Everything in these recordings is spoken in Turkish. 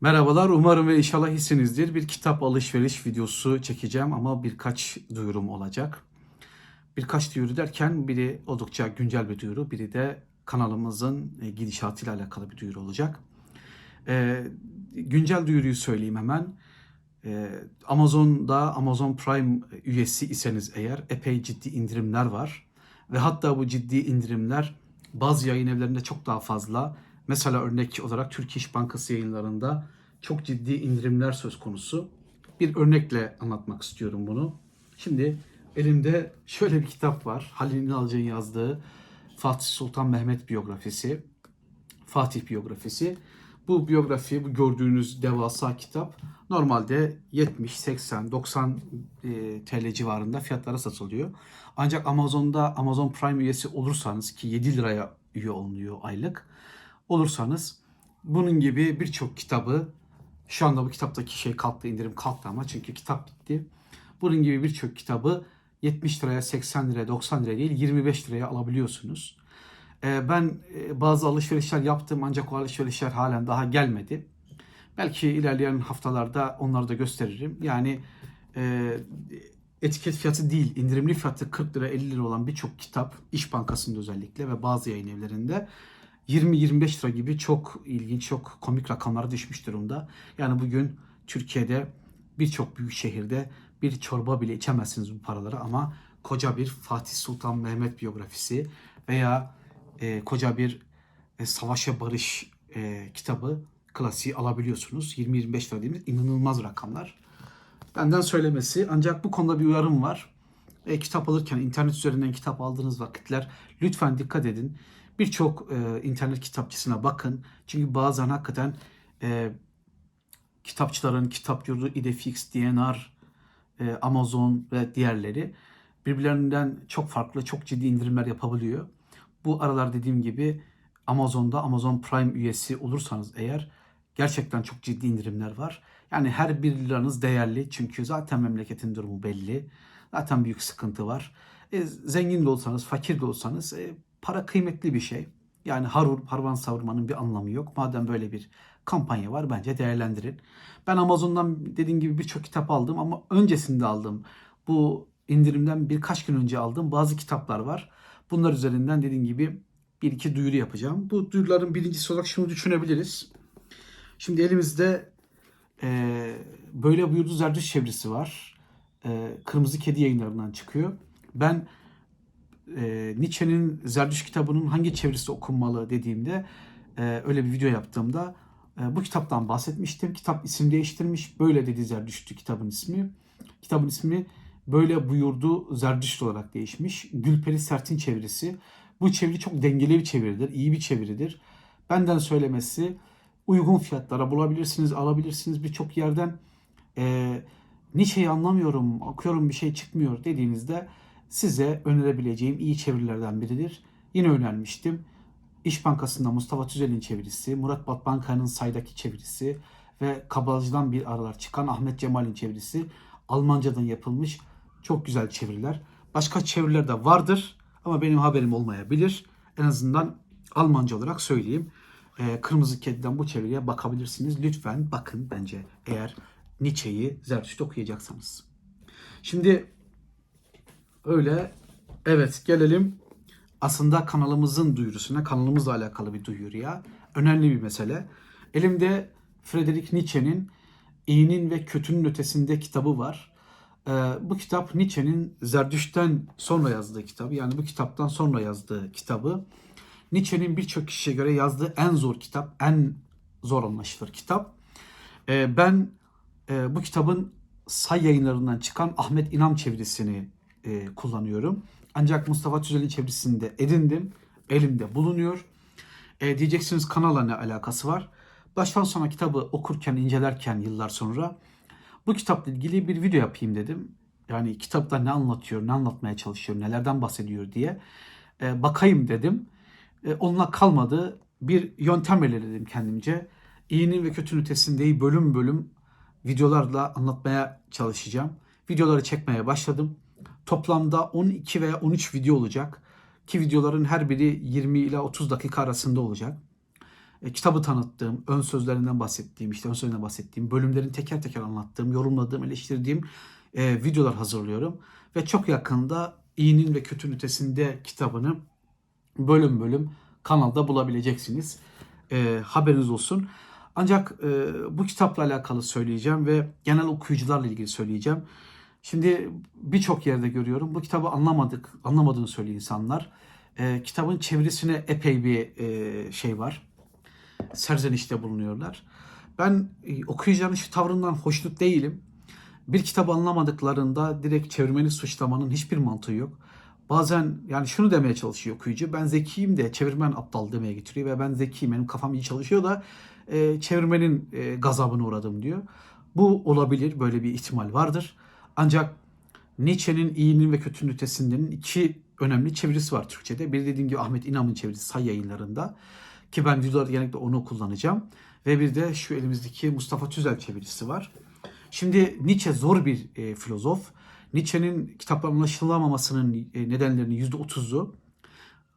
Merhabalar, umarım ve inşallah iyisinizdir. Bir kitap alışveriş videosu çekeceğim ama birkaç duyurum olacak. Birkaç duyuru derken biri oldukça güncel bir duyuru, biri de kanalımızın e, gidişatıyla alakalı bir duyuru olacak. Ee, güncel duyuruyu söyleyeyim hemen. Ee, Amazon'da Amazon Prime üyesi iseniz eğer epey ciddi indirimler var. Ve hatta bu ciddi indirimler bazı yayın evlerinde çok daha fazla. Mesela örnek olarak Türk İş Bankası yayınlarında çok ciddi indirimler söz konusu. Bir örnekle anlatmak istiyorum bunu. Şimdi elimde şöyle bir kitap var. Halil İnalcı'nın yazdığı Fatih Sultan Mehmet biyografisi. Fatih biyografisi. Bu biyografi, bu gördüğünüz devasa kitap normalde 70, 80, 90 e, TL civarında fiyatlara satılıyor. Ancak Amazon'da Amazon Prime üyesi olursanız ki 7 liraya üye olunuyor aylık. Olursanız bunun gibi birçok kitabı şu anda bu kitaptaki şey kalktı, indirim kalktı ama çünkü kitap bitti. Bunun gibi birçok kitabı 70 liraya, 80 liraya, 90 liraya değil 25 liraya alabiliyorsunuz. Ee, ben e, bazı alışverişler yaptım ancak o alışverişler halen daha gelmedi. Belki ilerleyen haftalarda onları da gösteririm. Yani e, etiket fiyatı değil, indirimli fiyatı 40 lira 50 lira olan birçok kitap İş Bankası'nda özellikle ve bazı yayın evlerinde 20-25 lira gibi çok ilginç, çok komik rakamlara düşmüş durumda. Yani bugün Türkiye'de birçok büyük şehirde bir çorba bile içemezsiniz bu paralara ama koca bir Fatih Sultan Mehmet biyografisi veya e, koca bir e, Savaş ve Barış e, kitabı klasiği alabiliyorsunuz. 20-25 lira dediğimiz inanılmaz rakamlar. Benden söylemesi ancak bu konuda bir uyarım var. E, kitap alırken internet üzerinden kitap aldığınız vakitler lütfen dikkat edin. Birçok e, internet kitapçısına bakın. Çünkü bazen hakikaten e, kitapçıların, kitap yurdu, Idefix, DNR, e, Amazon ve diğerleri birbirlerinden çok farklı, çok ciddi indirimler yapabiliyor. Bu aralar dediğim gibi Amazon'da Amazon Prime üyesi olursanız eğer gerçekten çok ciddi indirimler var. Yani her bir liranız değerli çünkü zaten memleketin durumu belli. Zaten büyük sıkıntı var. E, zengin de olsanız, fakir de olsanız e, para kıymetli bir şey. Yani harur, harvan savurmanın bir anlamı yok. Madem böyle bir kampanya var bence değerlendirin. Ben Amazon'dan dediğim gibi birçok kitap aldım ama öncesinde aldım. Bu indirimden birkaç gün önce aldığım bazı kitaplar var. Bunlar üzerinden dediğim gibi bir iki duyuru yapacağım. Bu duyuruların birincisi olarak şunu düşünebiliriz. Şimdi elimizde e, böyle buyurdu Zerdüş çevresi var. E, Kırmızı Kedi yayınlarından çıkıyor. Ben e, Nietzsche'nin Zerdüş kitabının hangi çevirisi okunmalı dediğimde e, öyle bir video yaptığımda e, bu kitaptan bahsetmiştim. Kitap isim değiştirmiş. Böyle dedi Zerdüştü kitabın ismi. Kitabın ismi böyle buyurdu Zerdüşt olarak değişmiş. Gülperi Sert'in çevirisi. Bu çeviri çok dengeli bir çeviridir. iyi bir çeviridir. Benden söylemesi uygun fiyatlara bulabilirsiniz, alabilirsiniz birçok yerden. E, Nietzsche'yi anlamıyorum, okuyorum bir şey çıkmıyor dediğinizde size önerebileceğim iyi çevirilerden biridir. Yine önermiştim. İş Bankası'nda Mustafa Tüzel'in çevirisi, Murat Batbankaya'nın Say'daki çevirisi ve Kabalcı'dan bir aralar çıkan Ahmet Cemal'in çevirisi Almancadan yapılmış çok güzel çeviriler. Başka çeviriler de vardır ama benim haberim olmayabilir. En azından Almanca olarak söyleyeyim. Ee, Kırmızı Kedi'den bu çeviriye bakabilirsiniz. Lütfen bakın bence eğer Nietzsche'yi Zerdüşt okuyacaksanız. Şimdi öyle evet gelelim aslında kanalımızın duyurusuna, kanalımızla alakalı bir duyuruya. Önemli bir mesele. Elimde Friedrich Nietzsche'nin İyinin ve Kötünün Ötesinde kitabı var. Ee, bu kitap Nietzsche'nin Zerdüşt'ten sonra yazdığı kitabı. Yani bu kitaptan sonra yazdığı kitabı. Nietzsche'nin birçok kişiye göre yazdığı en zor kitap, en zor anlaşılır kitap. Ee, ben e, bu kitabın Say yayınlarından çıkan Ahmet İnam çevirisini e, kullanıyorum. Ancak Mustafa Tüzel'in çevirisinde edindim. Elimde bulunuyor. E, diyeceksiniz kanala ne alakası var? Baştan sona kitabı okurken, incelerken yıllar sonra bu kitapla ilgili bir video yapayım dedim. Yani kitapta ne anlatıyor, ne anlatmaya çalışıyor, nelerden bahsediyor diye e, bakayım dedim. E, onunla kalmadı. Bir yöntem belirledim kendimce. İyinin ve kötünün ötesindeyi bölüm bölüm videolarla anlatmaya çalışacağım. Videoları çekmeye başladım. Toplamda 12 veya 13 video olacak. Ki videoların her biri 20 ile 30 dakika arasında olacak. e, kitabı tanıttığım, ön sözlerinden bahsettiğim, işte ön sözlerinden bahsettiğim, bölümlerin teker teker anlattığım, yorumladığım, eleştirdiğim e, videolar hazırlıyorum. Ve çok yakında İyinin ve Kötünün Ötesinde kitabını bölüm bölüm kanalda bulabileceksiniz. E, haberiniz olsun. Ancak e, bu kitapla alakalı söyleyeceğim ve genel okuyucularla ilgili söyleyeceğim. Şimdi birçok yerde görüyorum bu kitabı anlamadık, anlamadığını söylüyor insanlar. E, kitabın çevirisine epey bir e, şey var. Serzenişte bulunuyorlar. Ben e, okuyucuların şu tavrından hoşnut değilim. Bir kitabı anlamadıklarında direkt çevirmeni suçlamanın hiçbir mantığı yok. Bazen yani şunu demeye çalışıyor okuyucu. Ben zekiyim de çevirmen aptal demeye getiriyor ve ben zekiyim benim kafam iyi çalışıyor da e, çevirmenin e, gazabına uğradım diyor. Bu olabilir böyle bir ihtimal vardır. Ancak Nietzsche'nin iyinin ve kötünün ötesindenin iki önemli çevirisi var Türkçe'de. Bir dediğim gibi Ahmet İnam'ın çevirisi say yayınlarında. Ki ben videolarda genellikle onu kullanacağım. Ve bir de şu elimizdeki Mustafa Tüzel çevirisi var. Şimdi Nietzsche zor bir e, filozof. Nietzsche'nin kitapların anlaşılamamasının e, nedenlerinin %30'u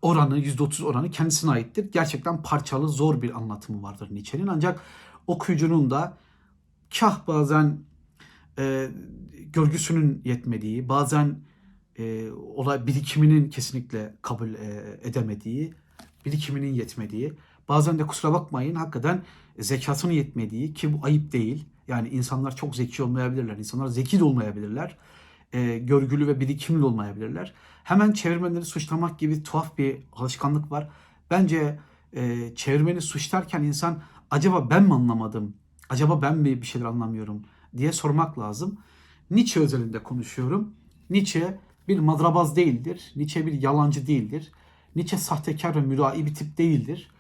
oranı, %30 oranı kendisine aittir. Gerçekten parçalı, zor bir anlatımı vardır Nietzsche'nin. Ancak okuyucunun da kah bazen e, görgüsünün yetmediği, bazen e, olay birikiminin kesinlikle kabul e, edemediği, birikiminin yetmediği, bazen de kusura bakmayın hakikaten zekatının yetmediği ki bu ayıp değil. Yani insanlar çok zeki olmayabilirler, insanlar zeki de olmayabilirler, e, görgülü ve birikimli olmayabilirler. Hemen çevirmenleri suçlamak gibi tuhaf bir alışkanlık var. Bence e, çevirmeni suçlarken insan acaba ben mi anlamadım, acaba ben mi bir şeyler anlamıyorum diye sormak lazım. Nietzsche özelinde konuşuyorum. Nietzsche bir madrabaz değildir. Nietzsche bir yalancı değildir. Nietzsche sahtekar ve mürai bir tip değildir.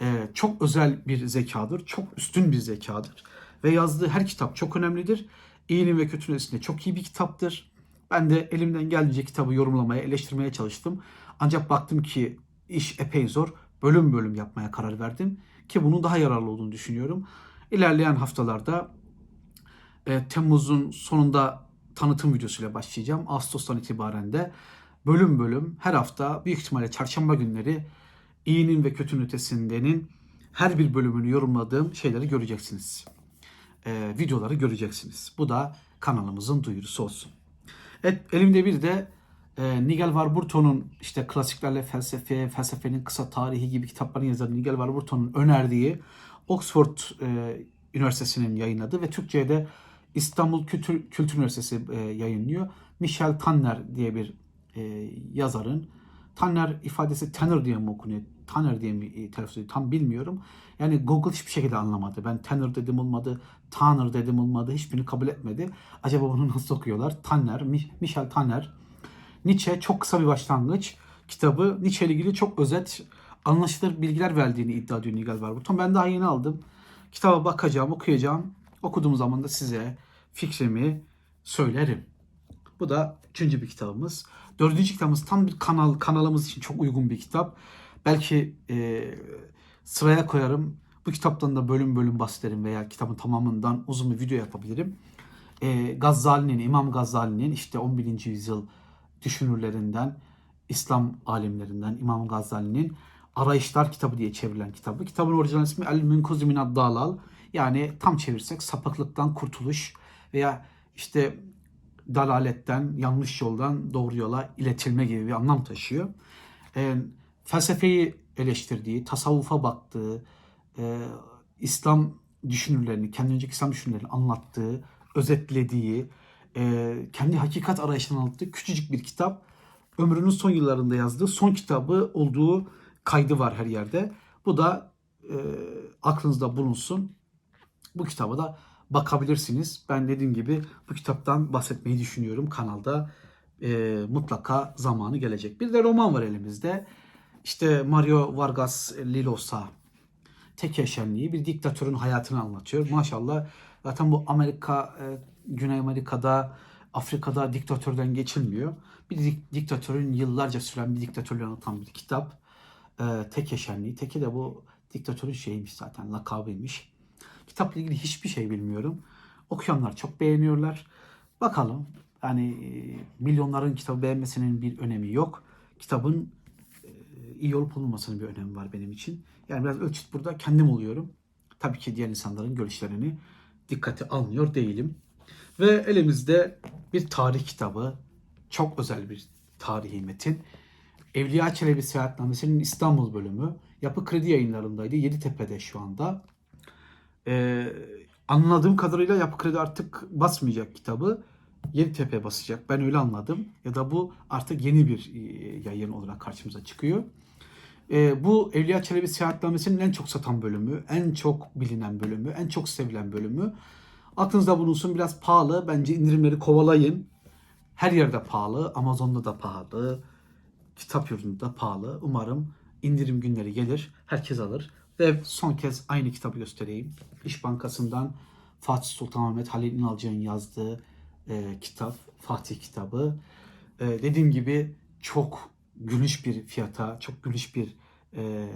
Ee, çok özel bir zekadır. Çok üstün bir zekadır. Ve yazdığı her kitap çok önemlidir. İyinin ve kötünün ötesinde çok iyi bir kitaptır. Ben de elimden geldiğince kitabı yorumlamaya, eleştirmeye çalıştım. Ancak baktım ki iş epey zor. Bölüm bölüm yapmaya karar verdim. Ki bunun daha yararlı olduğunu düşünüyorum. İlerleyen haftalarda e, Temmuz'un sonunda tanıtım videosuyla başlayacağım. Ağustos'tan itibaren de bölüm bölüm her hafta büyük ihtimalle çarşamba günleri iyinin ve kötünün ötesindenin her bir bölümünü yorumladığım şeyleri göreceksiniz. E, videoları göreceksiniz. Bu da kanalımızın duyurusu olsun. Evet, elimde bir de e, Nigel Warburton'un işte klasiklerle felsefe, felsefenin kısa tarihi gibi kitapların yazarı Nigel Warburton'un önerdiği Oxford e, Üniversitesi'nin yayınladığı ve Türkçe'ye de İstanbul Kültür, Kültür Üniversitesi e, yayınlıyor. Michel Tanner diye bir e, yazarın. Tanner ifadesi Tanner diye mi okunuyor? Tanner diye mi e, telaffuz ediyor? Tam bilmiyorum. Yani Google hiçbir şekilde anlamadı. Ben Tanner dedim olmadı, Tanner dedim olmadı. Hiçbirini kabul etmedi. Acaba bunu nasıl okuyorlar? Tanner, Mi- Michel Tanner. Nietzsche çok kısa bir başlangıç kitabı. Nietzsche ile ilgili çok özet, anlaşılır bilgiler verdiğini iddia ediyor Nigel Warburton. Ben daha yeni aldım. Kitaba bakacağım, okuyacağım. Okuduğum zaman da size fikrimi söylerim. Bu da üçüncü bir kitabımız. Dördüncü kitabımız tam bir kanal kanalımız için çok uygun bir kitap. Belki e, sıraya koyarım. Bu kitaptan da bölüm bölüm bahsederim veya kitabın tamamından uzun bir video yapabilirim. E, Gazali'nin, İmam Gazali'nin işte 11. yüzyıl düşünürlerinden, İslam alimlerinden İmam Gazali'nin Arayışlar kitabı diye çevrilen kitabı. Kitabın orijinal ismi El Münkuzu Minad Dalal. Yani tam çevirsek sapıklıktan kurtuluş veya işte dalaletten, yanlış yoldan doğru yola iletilme gibi bir anlam taşıyor. E, felsefeyi eleştirdiği, tasavvufa baktığı, e, İslam düşünürlerini, kendi önceki İslam düşünürlerini anlattığı, özetlediği, e, kendi hakikat arayışından anlattığı küçücük bir kitap. Ömrünün son yıllarında yazdığı son kitabı olduğu kaydı var her yerde. Bu da e, aklınızda bulunsun. Bu kitaba da bakabilirsiniz. Ben dediğim gibi bu kitaptan bahsetmeyi düşünüyorum kanalda. E, mutlaka zamanı gelecek. Bir de roman var elimizde. İşte Mario Vargas Llosa tek yaşamlığı bir diktatörün hayatını anlatıyor. Maşallah zaten bu Amerika, e, Güney Amerika'da, Afrika'da diktatörden geçilmiyor. Bir dik- diktatörün yıllarca süren bir diktatörlüğü anlatan bir kitap. E, tek yaşamlığı. Teki de bu diktatörün şeyiymiş zaten, lakabıymış. Kitapla ilgili hiçbir şey bilmiyorum. Okuyanlar çok beğeniyorlar. Bakalım. Yani e, milyonların kitabı beğenmesinin bir önemi yok. Kitabın e, iyi olup olmamasının bir önemi var benim için. Yani biraz ölçüt burada kendim oluyorum. Tabii ki diğer insanların görüşlerini dikkate almıyor değilim. Ve elimizde bir tarih kitabı. Çok özel bir tarihi metin. Evliya Çelebi Seyahatnamesi'nin İstanbul bölümü. Yapı Kredi yayınlarındaydı. Yeditepe'de şu anda. Ee, anladığım kadarıyla Yapı Kredi artık basmayacak kitabı. Yeditepe basacak. Ben öyle anladım. Ya da bu artık yeni bir e, yayın olarak karşımıza çıkıyor. Ee, bu Evliya Çelebi Seyahatnamesi'nin en çok satan bölümü, en çok bilinen bölümü, en çok sevilen bölümü. Aklınızda bulunsun biraz pahalı. Bence indirimleri kovalayın. Her yerde pahalı. Amazon'da da pahalı. Kitap yurdunda da pahalı. Umarım indirim günleri gelir. Herkes alır. Ve son kez aynı kitabı göstereyim. İş Bankası'ndan Fatih Sultan Mehmet Halil İnalcı'nın yazdığı e, kitap. Fatih kitabı. E, dediğim gibi çok gülüş bir fiyata, çok gülüş bir e,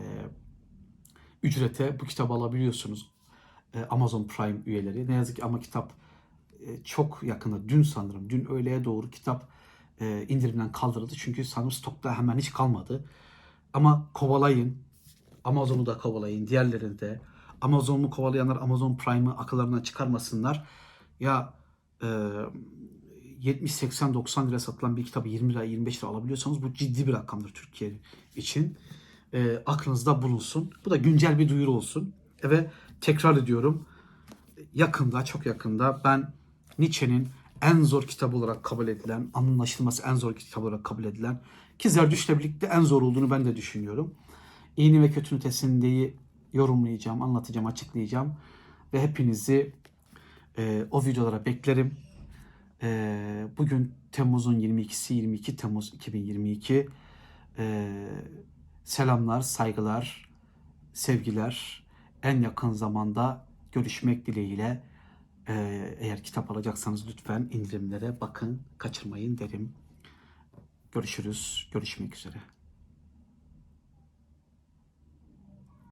ücrete bu kitabı alabiliyorsunuz. E, Amazon Prime üyeleri. Ne yazık ki ama kitap e, çok yakında, dün sanırım, dün öğleye doğru kitap e, indirimden kaldırıldı. Çünkü sanırım stokta hemen hiç kalmadı. Ama kovalayın. Amazon'u da kovalayın. Diğerlerini de. Amazon'u kovalayanlar Amazon Prime'ı akıllarından çıkarmasınlar. Ya e, 70, 80, 90 lira satılan bir kitabı 20 lira, 25 lira alabiliyorsanız bu ciddi bir rakamdır Türkiye için. E, aklınızda bulunsun. Bu da güncel bir duyuru olsun. Ve tekrar ediyorum. Yakında, çok yakında ben Nietzsche'nin en zor kitabı olarak kabul edilen, anlaşılması en zor kitap olarak kabul edilen ki Zerdüşt'le birlikte en zor olduğunu ben de düşünüyorum. İyinin ve kötünün ötesindeyi yorumlayacağım, anlatacağım, açıklayacağım ve hepinizi e, o videolara beklerim. E, bugün Temmuz'un 22'si, 22 Temmuz 2022. E, selamlar, saygılar, sevgiler. En yakın zamanda görüşmek dileğiyle. Ee, eğer kitap alacaksanız lütfen indirimlere bakın, kaçırmayın derim. Görüşürüz, görüşmek üzere.